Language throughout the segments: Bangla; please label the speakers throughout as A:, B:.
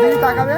A: দিদি তাকাবে?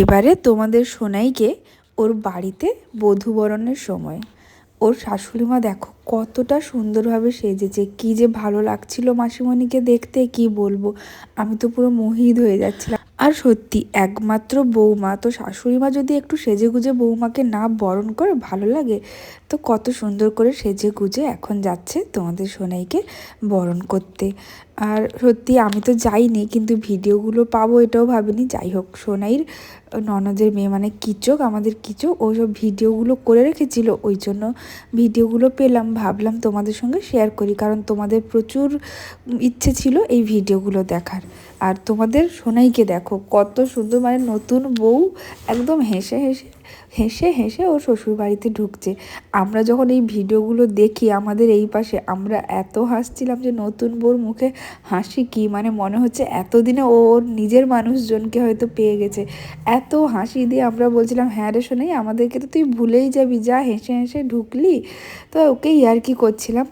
B: এবারে তোমাদের সোনাইকে ওর বাড়িতে বধূবরণের সময়। ওর শাশুড়ি মা দেখো কতটা সুন্দরভাবে সেজেছে, কি যে ভালো লাগছিল মাসিমণিকে দেখতে, কি বলব? আমি তো পুরো মোহিত হয়ে যাচ্ছিলাম। আর সত্যি, একমাত্র বৌমা, তো শাশুড়ি মা যদি একটু সেজে গুজে বৌমাকে না বরণ করে ভালো লাগে, তো কত সুন্দর করে সেজে গুজে এখন যাচ্ছে তোমাদের সোনাইকে বরণ করতে। আর সত্যি আমি তো যাইনি, কিন্তু ভিডিওগুলো পাবো এটাও ভাবিনি। যাই হোক, সোনাইর ননদের মেয়ে মানে কিচক, আমাদের কিচক, ও সব ভিডিওগুলো করে রেখেছিল, ওই জন্য ভিডিওগুলো পেলাম, ভাবলাম তোমাদের সঙ্গে শেয়ার করি, কারণ তোমাদের প্রচুর ইচ্ছে ছিল এই ভিডিওগুলো দেখার। আর তোমাদের সোনাইকে দেখো, কত সুন্দর মানে নতুন বউ, একদম হেসে হেসে হেসে হেসে ও শ্বশুর বাড়িতে ঢুকছে। আমরা যখন এই ভিডিওগুলো দেখি আমাদের এই পাশে, আমরা এত হাসছিলাম যে নতুন বউর মুখে হাসি কি? মানে মনে হচ্ছে এতদিনে ও ওর নিজের মানুষজনকে হয়তো পেয়ে গেছে। এত হাসি দিয়ে আমরা বলছিলাম হ্যাঁ রে শোনাই আমাদেরকে তো তুই ভুলেই যাবি, যা হেসে হেসে ঢুকলি। তো ওকে ইয়ার্কি করছিলাম।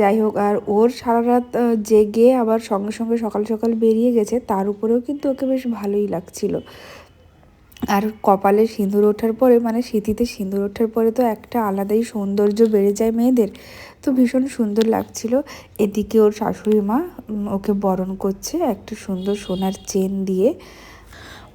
B: যাই হোক, আর ওর সারা রাত জেগে আবার সঙ্গে সঙ্গে সকাল সকাল বেরিয়ে গেছে। তার উপরেও কিন্তু ওকে বেশ ভালোই লাগছিল। আর কপালে সিঁদুর ওঠার পরে মানে স্মৃতিতে সিঁদুর ওঠার পরে তো একটা আলাদাই সৌন্দর্য বেড়ে যায় মেয়েদের। তো ভীষণ সুন্দর লাগছিল। এদিকে ওর শাশুড়ি মা ওকে বরণ করছে একটা সুন্দর সোনার চেন দিয়ে।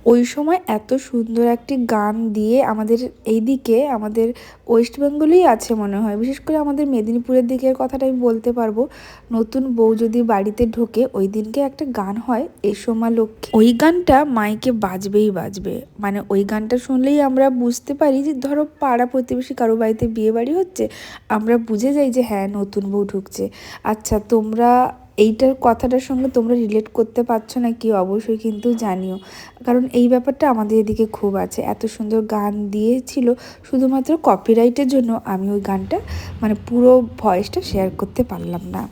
B: ওই সময় এত সুন্দর একটি গান দিয়ে আমাদের এইদিকে, আমাদের ওয়েস্ট বেঙ্গলেই আছে মনে হয়। বিশেষ করে আমাদের মেদিনীপুরের দিকের কথাটা আমি বলতে পারব। নতুন বউ যদি বাড়িতে ঢোকে, ওই দিনকে একটা গান হয়, এসো মা লক্ষ্মী। ওই গানটা মাইকে বাজবেই বাজবে। মানে ওই গানটা শুনলেই আমরা বুঝতে পারি যে, ধরো পাড়া প্রতিবেশী কারও বাড়িতে বিয়ে বাড়ি হচ্ছে, আমরা বুঝে যাই যে হ্যাঁ নতুন বউ ঢুকছে। আচ্ছা তোমরা এইটার কথাটার সঙ্গে তোমরা রিলেট করতে পারছ না কি অবশ্যই কিন্তু জানিও। কারণ এই ব্যাপারটা আমাদের এদিকে খুব আছে। এত সুন্দর গান দিয়েছিল শুধুমাত্র কপিরাইটের জন্য আমি ওই গানটা মানে পুরো ভয়েসটা শেয়ার করতে পারলাম না।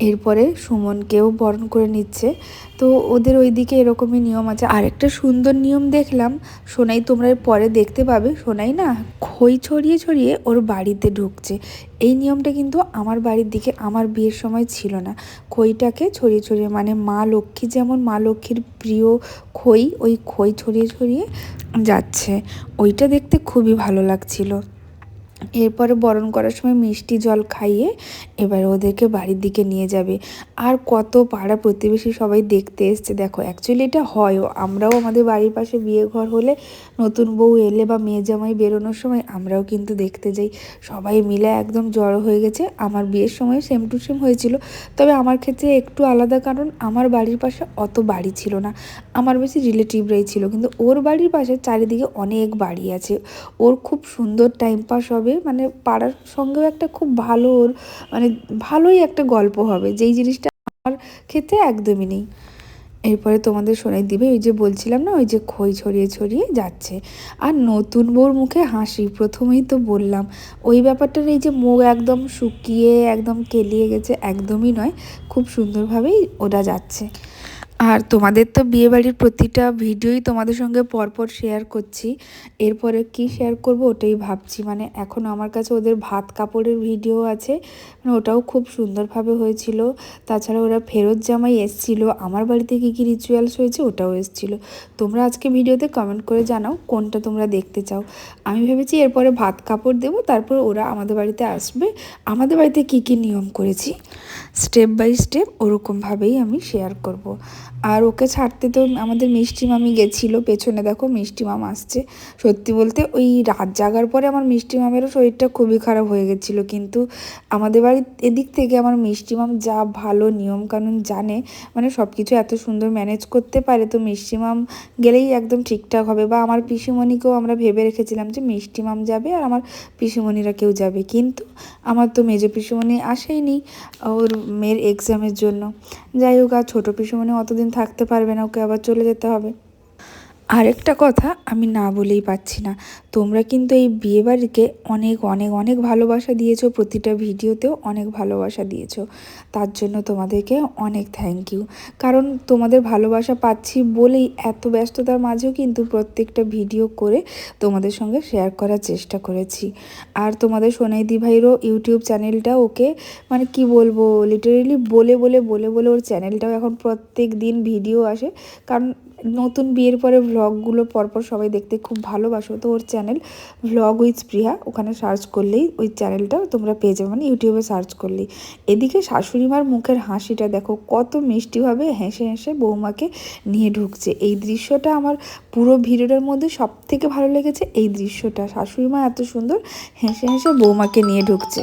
B: এরপরে সুমনকেও বরণ করে নিচ্ছে। তো ওদের ওইদিকে এরকমই নিয়ম আছে। আরেকটা সুন্দর নিয়ম দেখলাম, সোনাই তোমরা পরে দেখতে পাবে। সোনাই না খই ছড়িয়ে ছড়িয়ে ওর বাড়িতে ঢুকছে। এই নিয়মটা কিন্তু আমার বাড়ির দিকে আমার বিয়ের সময় ছিল না। খইটাকে ছড়িয়ে ছড়িয়ে মানে মা লক্ষ্মী যেমন মা লক্ষ্মীর প্রিয় খই, ওই খই ছড়িয়ে ছড়িয়ে যাচ্ছে। ওইটা দেখতে খুবই ভালো লাগছিল। এরপরে বরণ করার সময় মিষ্টি জল খাইয়ে এবার ওদেরকে বাড়ির দিকে নিয়ে যাবে। আর কত পাড়া প্রতিবেশী সবাই দেখতে এসছে। দেখো অ্যাকচুয়ালি এটা হয়ও আমরাও আমাদের বাড়ির পাশে বিয়ে ঘর হলে নতুন বউ এলে বা মেয়ে জামাই বেরোনোর সময় আমরাও কিন্তু দেখতে যাই। সবাই মিলে একদম জড়ো হয়ে গেছে। আমার বিয়ের সময় সেম টু সেম হয়েছিল। তবে আমার ক্ষেত্রে একটু আলাদা কারণ আমার বাড়ির পাশে অত বাড়ি ছিল না। আমার বেশি রিলেটিভরাই ছিল। কিন্তু ওর বাড়ির পাশে চারিদিকে অনেক বাড়ি আছে। ওর খুব সুন্দর টাইম পাস হবে। মানে পাড়ার সঙ্গেও একটা খুব ভালো ওর মানে ভালোই একটা গল্প হবে। যেই জিনিসটা আমার ক্ষেত্রে একদমই নেই। এরপরে তোমাদের শোনাই দিবে, ওই যে বলছিলাম না, ওই যে খই ছড়িয়ে ছড়িয়ে যাচ্ছে। আর নতুন বউর মুখে হাসি, প্রথমেই তো বললাম, ওই ব্যাপারটা নেই যে মুখ একদম শুকিয়ে, একদম কেলিয়ে গেছে, একদমই নয়, খুব সুন্দরভাবেই ওটা যাচ্ছে। আর তোমাদের তো বিয়েবাড়ির প্রতিটা ভিডিওই তোমাদের সঙ্গে পরপর শেয়ার করছি। এরপরে কি শেয়ার করব ওটাই ভাবছি। মানে এখন আমার কাছে ওদের ভাত কাপড়ের ভিডিও আছে। মানে ওটাও খুব সুন্দরভাবে হয়েছিল। তাছাড়া ওরা ফেরত জামাই এসছিল। আমার বাড়িতে কী কী রিচুয়ালস হয়েছে ওটাও এসছিল। তোমরা আজকে ভিডিওতে কমেন্ট করে জানাও কোনটা তোমরা দেখতে চাও। আমি ভেবেছি এরপরে ভাত কাপড় দেবো, তারপর ওরা আমাদের বাড়িতে আসবে। আমাদের বাড়িতে কি কি নিয়ম করেছি? স্টেপ বাই স্টেপ ওরকমভাবেই আমি শেয়ার করব। আর ওকে ছাড়তে তো আমাদের মিষ্টি মামি গেছিল, পেছনে দেখো মিষ্টি মাম আসছে। সত্যি বলতে ওই রাত জাগার পরে আমার মিষ্টি মামেরও শরীরটা খুবই খারাপ হয়ে গেছিল, কিন্তু আমাদের বাড়ির এদিক থেকে আমার মিষ্টি মাম যা ভালো নিয়মকানুন জানে মানে সব কিছু এত সুন্দর ম্যানেজ করতে পারে, তো মিষ্টি মাম গেলেই একদম ঠিকঠাক হবে। বা আমার পিসিমণিকেও আমরা ভেবে রেখেছিলাম যে মিষ্টি মাম যাবে আর আমার পিসিমণিরা কেউ যাবে, কিন্তু আমার তো মেজো পিসিমণি আসেইনি। ওর মেয়ের এক্সামের জন্য। যাই হোক, আর ছোটো পিসিমণি অতদিন থাকতে পারবে না, ওকে আবার চলে যেতে হবে। আরেকটা কথা আমি না বলেই পাচ্ছি না। তোমরা কিন্তু এই বিয়েবাড়িকে অনেক অনেক অনেক ভালোবাসা দিয়েছ, প্রতিটা ভিডিওতেও অনেক ভালোবাসা দিয়েছ। তার জন্য তোমাদেরকে অনেক থ্যাংক ইউ কারণ তোমাদের ভালোবাসা পাচ্ছি বলেই এত ব্যস্ততার মাঝেও কিন্তু প্রত্যেকটা ভিডিও করে তোমাদের সঙ্গে শেয়ার করার চেষ্টা করেছি। আর তোমাদের সোনাইদি ভাইয়েরও ইউটিউব চ্যানেলটা ওকে মানে কি বলব লিটারেলি বলে বলে বলে বলে ওর চ্যানেলটাও এখন প্রত্যেক দিন ভিডিও আসে। কারণ নতুন বিয়ের পরে ভ্লগগুলো পরপর সবাই দেখতে খুব ভালোবাসো। তো ওর চ্যানেল ভ্লগ উইথ স্পৃহা, ওখানে সার্চ করলেই ওই চ্যানেলটা তোমরা পেয়ে যাবে মানে ইউটিউবে সার্চ করলেই। এদিকে শাশুড়িমার মুখের হাসিটা দেখো, কত মিষ্টিভাবে হেসে হেসে বৌমাকে নিয়ে ঢুকছে। এই দৃশ্যটা আমার পুরো ভিডিওটার মধ্যে সব থেকে ভালো লেগেছে, এই দৃশ্যটা। শাশুড়িমা এত সুন্দর হেসে হেসে বৌমাকে নিয়ে ঢুকছে।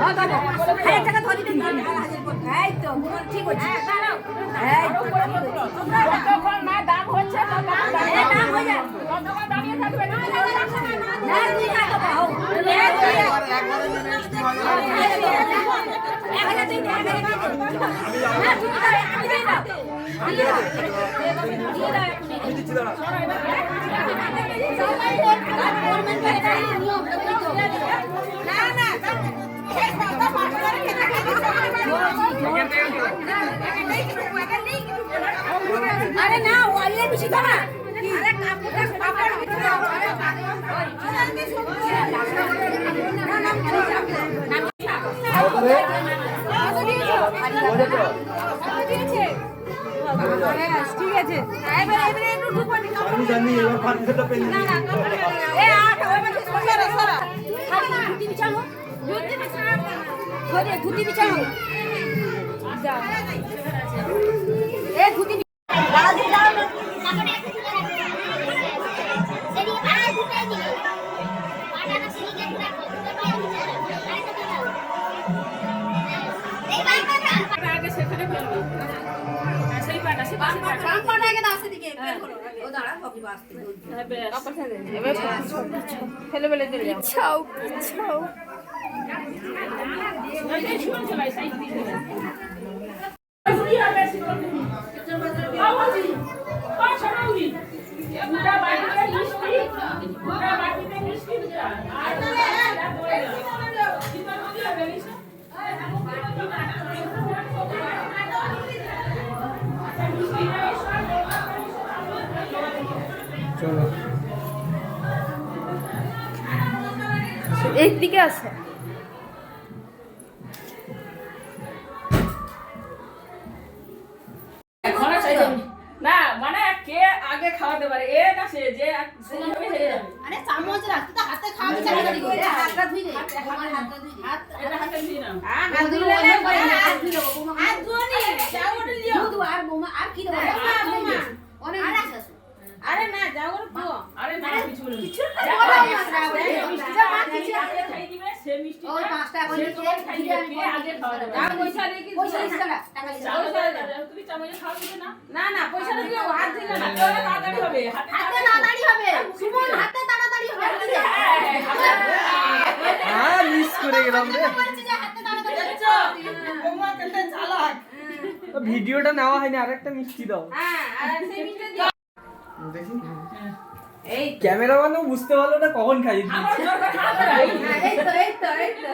C: শুনবি হ্যাঁ বাবা হ্যাঁ
D: যতক্ষণ না দাম হচ্ছে, দাঁড়িয়ে
C: হয়ে
D: থাকবে না।
C: না তুই ঠিক আছে। এবারে এবারে
A: আমি জানি এবার পাঁচশোটা পেন
C: এ আট ওই সরা? সরা ধুতি বিছানো। ধুতি বিছানো ধরে ধুতি বিছানো। যাও এ ধুতি
D: সেখানে সেই পাটা, সে পাশে পাটা।
C: বাম
B: পিছাও পিছাও একদিকে আছে।
D: না মানে কে আগে খাওয়াতে পারে? এ না সে যে সেইভাবে হেরে যাবে
C: আরে চামচ রাখ তো হাতে খাওয়াবি চামচ করে হাতটা ধুই দে। তোমার হাতটা ধুই দে। হাত
D: এটা হাতে দিয়ে নাও।
C: হাত ধুই দে। হাত ধুই দেবো হাত ধুই নি যাও ওটা লিও আর বৌমা আর কি দেবো অনেক কিছু আছে
E: আরে না যাও ওর পুয়ো
D: আরে না কিছু
C: বলো কিছু
D: সে মিষ্টি
C: ওই টাকা করে
D: আগে খাওয়া
E: পয়সা দিয়ে কি
C: পয়সা টাকা
D: তুমি চামচে দিবে
E: হাত দিলে
D: তাড়াতাড়ি হবে, হাতে তাড়াতাড়ি
C: হবে সুমন হাতে তাড়াতাড়ি হবে
D: হ্যাঁ,
A: হ্যাঁ মিস করে গেলাম রে
C: হাতে তাড়াতাড়ি
A: ভিডিওটা নেওয়া হয়নি আরেকটা মিষ্টি দাও
E: হ্যাঁ আর সেই মিষ্টি দিও
A: দেখি
E: এই
A: ক্যামেরাম্যানও বুঝতে পারল না কখন।
C: এই তো এই তো এই তো।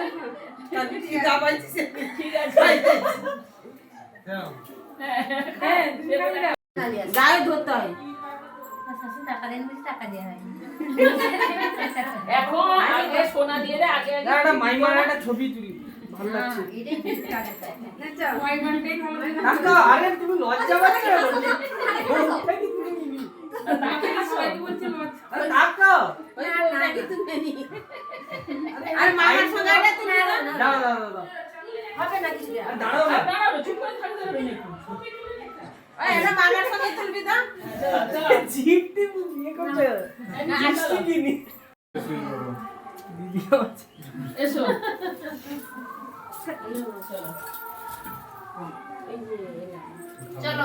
D: হ্যাঁ,
E: গায়ে ধরতে হয়
C: হয়
A: ছবি তুলি ভালো লাগছে কাকা আরে তুমি লজ্জা পাচ্ছ
D: তাকে সবাই বলছে লজ্জা।
A: আরে
E: নি মামার সঙ্গে
A: দাঁড়াও দাঁড়াও দাঁড়াও
C: হবে না কিছু
A: দাঁড়াও
D: দাঁড়াও, চুপ করে থাকতে হবে নাকি?
E: মামার সঙ্গে তুলবি
D: চলো।
A: জিপ টিপ ইয়ে করছে মিষ্টি কিনি দিদি
D: এসো
C: চলো